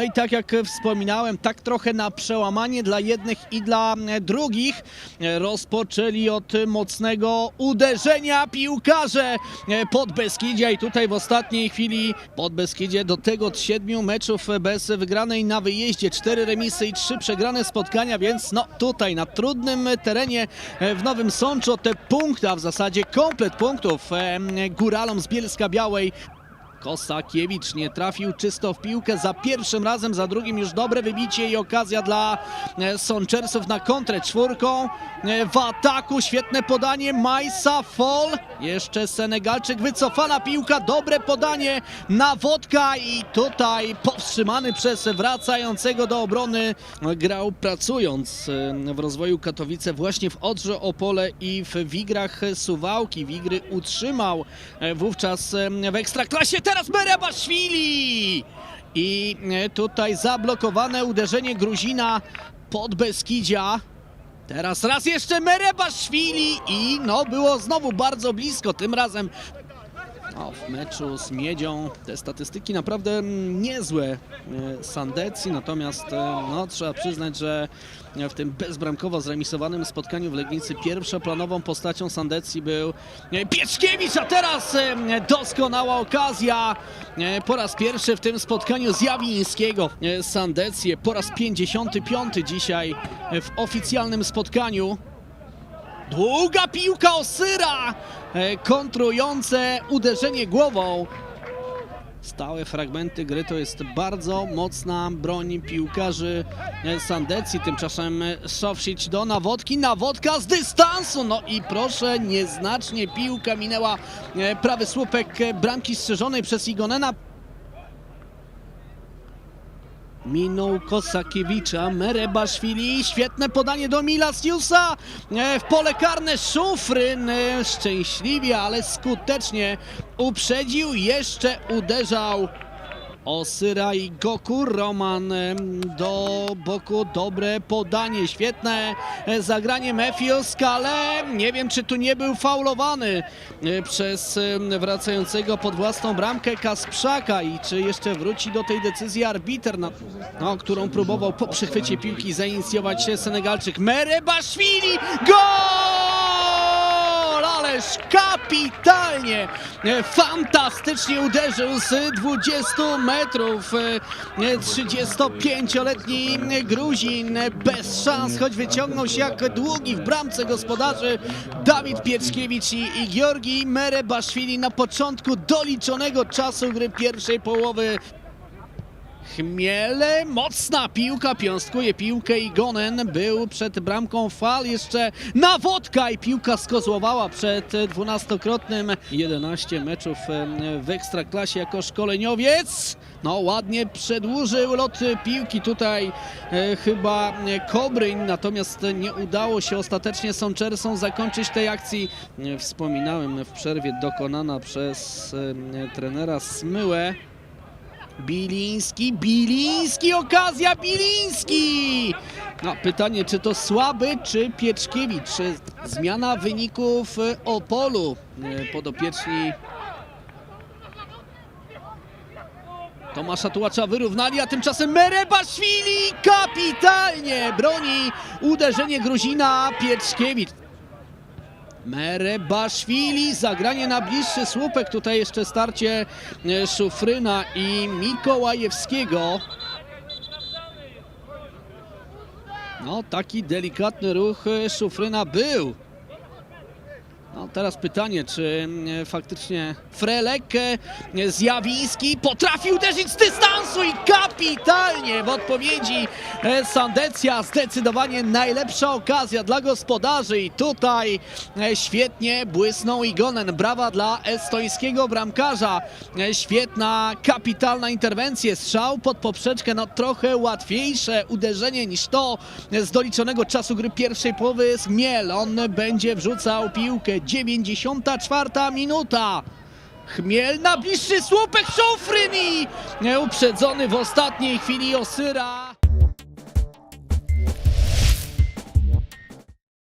No i tak jak wspominałem, tak trochę na przełamanie dla jednych i dla e, drugich. E, Rozpoczęli od mocnego uderzenia piłkarze e, pod Beskidzia i tutaj w ostatniej chwili pod Beskidzie do tego od siedmiu meczów bez wygranej na wyjeździe. Cztery remisy i trzy przegrane spotkania, więc no tutaj na trudnym terenie w Nowym Sączu te punkty, a w zasadzie komplet punktów góralom z Bielska Białej Kosakiewicz nie trafił czysto w piłkę za pierwszym razem, za drugim już dobre wybicie i okazja dla e, Sączersów na kontrę czwórką. E, W ataku świetne podanie Majsa Fall. Jeszcze Senegalczyk, wycofana piłka, dobre podanie na Wodka i tutaj powstrzymany przez wracającego do obrony. Grał pracując e, w rozwoju Katowice właśnie w Odrze Opole i w Wigrach Suwałki. Wigry utrzymał wówczas w Ekstraklasie. Teraz Merebaszwili! I e, tutaj zablokowane uderzenie Gruzina pod Beskidzia. Teraz raz jeszcze Merebaszwili i no było znowu bardzo blisko, tym razem no, w meczu z Miedzią te statystyki naprawdę niezłe e, Sandecji, natomiast e, no, trzeba przyznać, że w tym bezbramkowo zremisowanym spotkaniu w Legnicy pierwszoplanową postacią Sandecji był e, Pieczkiewicz, a teraz doskonała okazja po raz pierwszy w tym spotkaniu zjawińskiego Sandecję po raz 55 dzisiaj w oficjalnym spotkaniu. Długa piłka Osyra, e, kontrujące uderzenie głową. Stałe fragmenty gry to jest bardzo mocna broń piłkarzy e, Sandecji. Tymczasem Szowsić do nawodki, nawodka z dystansu. No i proszę, nieznacznie piłka minęła e, prawy słupek bramki strzeżonej przez Igonena. Minął Kosakiewicza, Merebaszwili, świetne podanie do Milasiusa, e, w pole karne Szufryn, e, szczęśliwie, ale skutecznie uprzedził, jeszcze uderzał Osyra i Goku, Roman do boku, dobre podanie, świetne e, zagranie Mefios, ale nie wiem czy tu nie był faulowany e, przez wracającego pod własną bramkę Kasprzaka i czy jeszcze wróci do tej decyzji arbiter, no, no, którą próbował po przechwycie piłki zainicjować Senegalczyk Merebaszwili, gol! Kapitalnie, e, fantastycznie uderzył z 20 metrów. e, 35-letni Gruzin bez szans, choć wyciągnął się jak długi w bramce gospodarzy Dawid Pieczkiewicz i, i Georgi Merebaszwili na początku doliczonego czasu gry pierwszej połowy. Chmiele, mocna piłka, piąstkuje piłkę i Gonen był przed bramką fal jeszcze na wodka i piłka skozłowała przed dwunastokrotnym 11 meczów w Ekstraklasie jako szkoleniowiec. No ładnie przedłużył lot piłki tutaj e, chyba e, Kobryń, natomiast nie udało się ostatecznie Sączerson zakończyć tej akcji. E, Wspominałem w przerwie dokonana przez em, trenera Smyłę. Biliński, Biliński, okazja Biliński! No, pytanie, czy to Słaby, czy Pieczkiewicz? Zmiana wyników Opolu. E, Podopieczni Tomasza Tułacza wyrównali, a tymczasem Merebaszwili kapitalnie broni uderzenie Gruzina Pieczkiewicz. Merebaszwili, zagranie na bliższy słupek, tutaj jeszcze starcie e, Szufryna i Mikołajewskiego. No, taki delikatny ruch e, Szufryna był. No, teraz pytanie, czy e, faktycznie Frelek, e, Zjawiński potrafi uderzyć z dystansu i kapitalnie w odpowiedzi e, Sandecja. Zdecydowanie najlepsza okazja dla gospodarzy i tutaj e, świetnie błysnął Igonen. Brawa dla estońskiego bramkarza. Świetna, kapitalna interwencja. Strzał pod poprzeczkę, no trochę łatwiejsze uderzenie niż to z doliczonego czasu gry pierwszej połowy Zmiel. On będzie wrzucał piłkę. 94 minuta. Chmiel na bliższy słupek Szofryn i uprzedzony w ostatniej chwili Osyra.